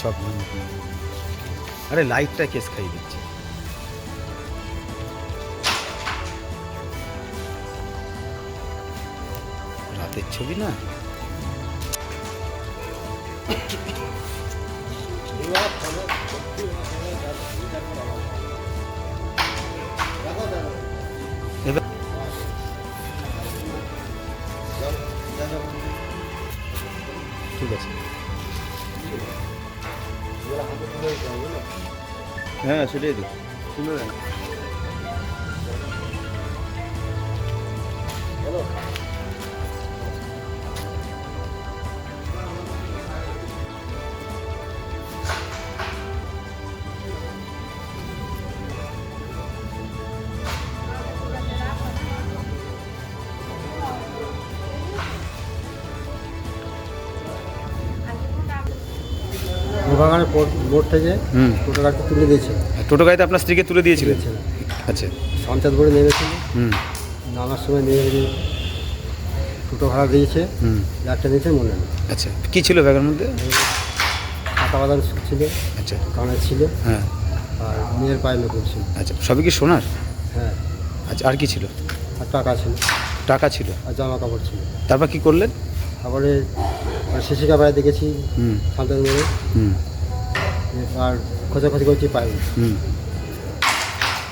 সব আরে লাইটটা কেস খাইয়ে দিচ্ছে। রাতের ছবি না? এবার ঠিক আছে। হ্যাঁ সেটাই তো। বাগানে বোর্ড থেকে হুম। টোটো গাড়িতে তুলে দিয়েছে। টোটো গাড়িতে আপনার স্ত্রীকে তুলে দিয়েছিলেন আচ্ছা। বোর্ডে নেমেছিল। হুম। নামার সময় নিয়ে টোটো ভাড়া দিয়েছে। হুম। একটা দিয়েছে মনে নেই আচ্ছা। কী ছিল ব্যাগের মধ্যে? কাঁটা বাদাম ছিল। আচ্ছা। কানের ছিল। হ্যাঁ। আর মেয়ের পায়ে নতুন ছিল। আচ্ছা। সবই কি সোনার? হ্যাঁ। আচ্ছা আর কি ছিল? আর টাকা ছিল। টাকা ছিল। আর জামা কাপড় ছিল। তারপর কি করলেন? তারপরে শিশিকা পায়ে দেখেছি হুম। সঞ্চাদ হুম। আর খোঁজাখুঁজি করছি হুম।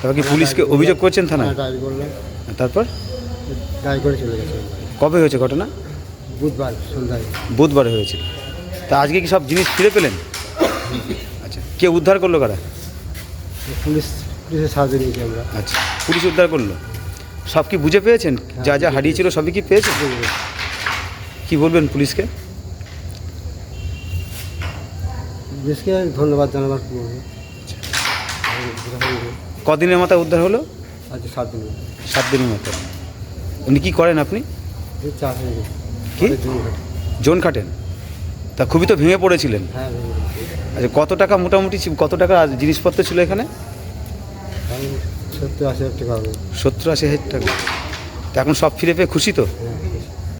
তারপর কি পুলিশকে অভিযোগ করছেন থানায়? ডায়েরি করলাম তারপর? ডায়েরি করে চলে গেছে। কবে হয়েছে ঘটনা? বুধবার সন্ধ্যায়। বুধবারে হয়েছিল। তা আজকে কি সব জিনিস ফিরে পেলেন? আচ্ছা কে উদ্ধার করল কারা? পুলিশ পুলিশের সাহায্য নিয়েছি আমরা। আচ্ছা পুলিশ উদ্ধার করল। সব কি বুঝে পেয়েছেন? যা যা হারিয়েছিল সবই কি পেয়েছেন? কি বলবেন পুলিশকে? পুলিশকে ধন্যবাদ জানাবার কি কদিনের মাথায় উদ্ধার হলো? আজকে সাত দিন সাত দিনের মাথায়। উনি কী করেন আপনি? কি? জোন খাটেন তা খুবই তো ভেঙে পড়েছিলেন। হ্যাঁ আচ্ছা কত টাকা মোটামুটি কত টাকা জিনিসপত্র ছিল এখানে? সত্তর আশি হাজার টাকা সত্তর আশি হাজার টাকা। তা এখন সব ফিরে পেয়ে খুশি তো? হ্যাঁ।